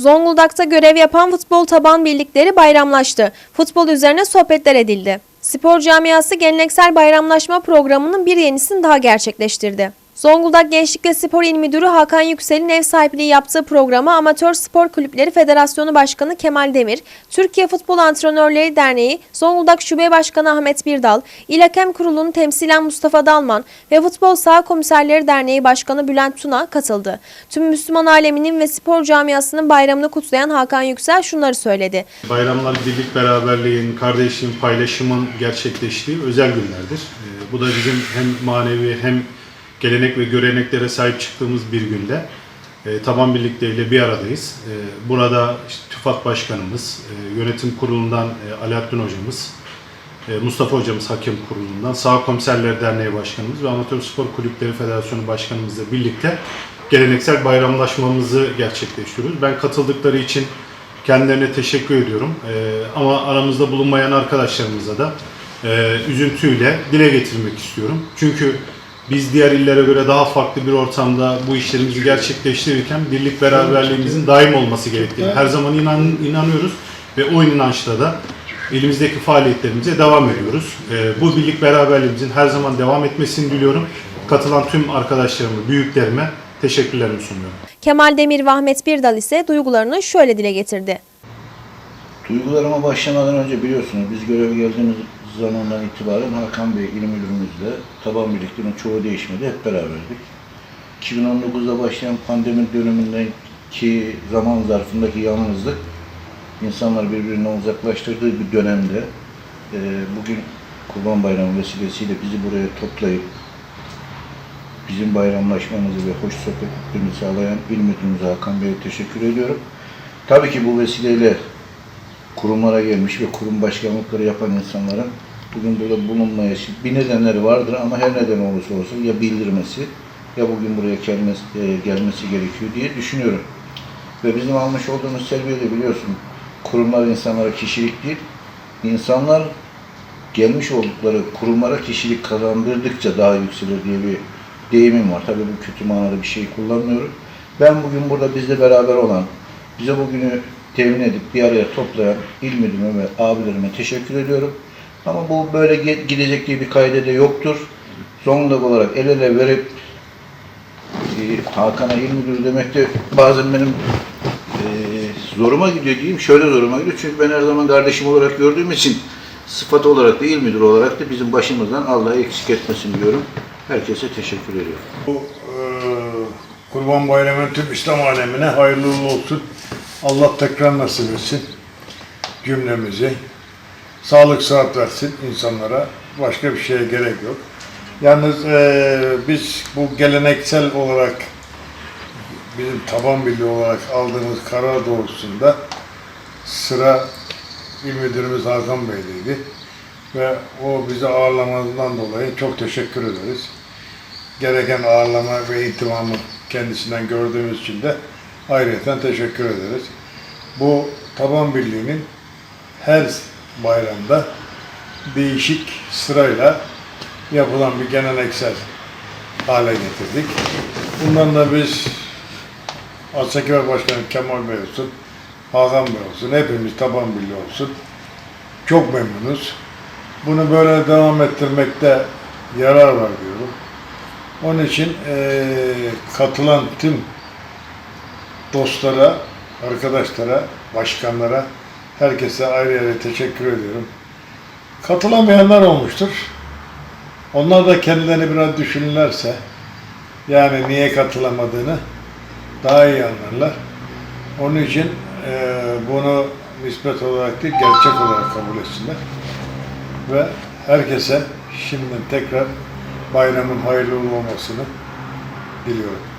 Zonguldak'ta görev yapan futbol taban birlikleri bayramlaştı. Futbol üzerine sohbetler edildi. Spor camiası geleneksel bayramlaşma programının bir yenisini daha gerçekleştirdi. Zonguldak Gençlik ve Spor İl Müdürü Hakan Yüksel'in ev sahipliği yaptığı programa Amatör Spor Kulüpleri Federasyonu Başkanı Kemal Demir, Türkiye Futbol Antrenörleri Derneği, Zonguldak Şube Başkanı Ahmet Birdal, İl Hakem Kurulu'nun temsilen Mustafa Dalman ve Futbol Saha Komiserleri Derneği Başkanı Bülent Tuna katıldı. Tüm Müslüman aleminin ve spor camiasının bayramını kutlayan Hakan Yüksel şunları söyledi. Bayramlar birlik beraberliğin, kardeşliğin, paylaşımın gerçekleştiği özel günlerdir. Ee, Bu da bizim hem manevi hem gelenek ve göreneklere sahip çıktığımız bir günde e, taban birlikleriyle bir aradayız. E, Burada işte TÜFAK Başkanımız, e, yönetim kurulundan e, Alaaddin Hocamız, e, Mustafa Hocamız Hakem Kurulu'ndan, Sağ Komiserler Derneği Başkanımız ve Amatör Spor Kulüpleri Federasyonu Başkanımızla birlikte geleneksel bayramlaşmamızı gerçekleştiriyoruz. Ben katıldıkları için kendilerine teşekkür ediyorum. E, ama aramızda bulunmayan arkadaşlarımıza da e, üzüntüyle dile getirmek istiyorum. Çünkü biz diğer illere göre daha farklı bir ortamda bu işlerimizi gerçekleştirirken birlik beraberliğimizin daim olması gerektiğini her zaman inan, inanıyoruz ve o inançla da elimizdeki faaliyetlerimize devam ediyoruz. Ee, bu birlik beraberliğimizin her zaman devam etmesini diliyorum. Katılan tüm arkadaşlarıma, büyüklerime teşekkürlerimi sunuyorum. Kemal Demir ve Ahmet Birdal ise duygularını şöyle dile getirdi. Duygularıma başlamadan önce biliyorsunuz biz göreve geldiğimiz zamandan itibaren Hakan Bey il müdürümüzle taban birliklerin çoğu değişmedi hep beraberdik. 2019'da başlayan pandemi dönemindeki zaman zarfındaki yalnızlık insanlar birbirinden uzaklaştırdığı bir dönemde e, bugün Kurban Bayramı vesilesiyle bizi buraya toplayıp bizim bayramlaşmamızı ve hoş sohbetlerimizi sağlayan il müdürümüze Hakan Bey'e teşekkür ediyorum. Tabii ki bu vesileyle kurumlara gelmiş ve kurum başkanlıkları yapan insanların bugün burada bulunmaya bir nedenleri vardır ama her neden olursa olsun ya bildirmesi ya bugün buraya gelmesi, e, gelmesi gerekiyor diye düşünüyorum. Ve bizim almış olduğumuz terbiye de biliyorsun kurumlar insanlara kişilik değil, insanlar gelmiş oldukları kurumlara kişilik kazandırdıkça daha yükselir diye bir deyimim var. Tabii bu kötü manada bir şey kullanmıyorum. Ben bugün burada bizle beraber olan, bize bugünü temin edip bir araya toplayan il müdürüme ve abilerime teşekkür ediyorum. Ama bu böyle gidecek diye bir kaydı da yoktur. Zonguldak olarak el ele verip e, Hakan'a il müdürü demek de bazen benim e, zoruma gidiyor diyeyim. Şöyle zoruma gidiyor. Çünkü ben her zaman kardeşim olarak gördüğüm için sıfat olarak da il müdürü olarak da bizim başımızdan Allah'a eksik etmesin diyorum. Herkese teşekkür ediyorum. Bu e, Kurban Bayramı tüm İslam alemine hayırlı olsun. Allah tekrar nasip etsin cümlemizi. Sağlık sıhhat versin insanlara. Başka bir şeye gerek yok. Yalnız e, biz bu geleneksel olarak bizim taban birliği olarak aldığımız karar doğrultusunda sıra il müdürümüz Hakan Bey'deydi. Ve o bizi ağırlamanızdan dolayı çok teşekkür ederiz gereken ağırlama ve ihtimamı kendisinden gördüğümüz için de ayrıca teşekkür ederiz. Bu taban birliğinin her bayramda değişik sırayla yapılan bir geleneksel hale getirdik. Bundan da biz Asakir Başkanı Kemal Bey olsun, Hakan Bey olsun, hepimiz taban birliği olsun. Çok memnunuz. Bunu böyle devam ettirmekte yarar var diyorum. Onun için eee, katılan tüm dostlara, arkadaşlara, başkanlara, herkese ayrı ayrı teşekkür ediyorum. Katılamayanlar olmuştur. Onlar da kendilerini biraz düşünürlerse, yani niye katılamadığını daha iyi anlarlar. Onun için eee, bunu nispet olarak değil, gerçek olarak kabul etsinler. Ve herkese şimdiden tekrar bayramın hayırlı olmasını diliyorum.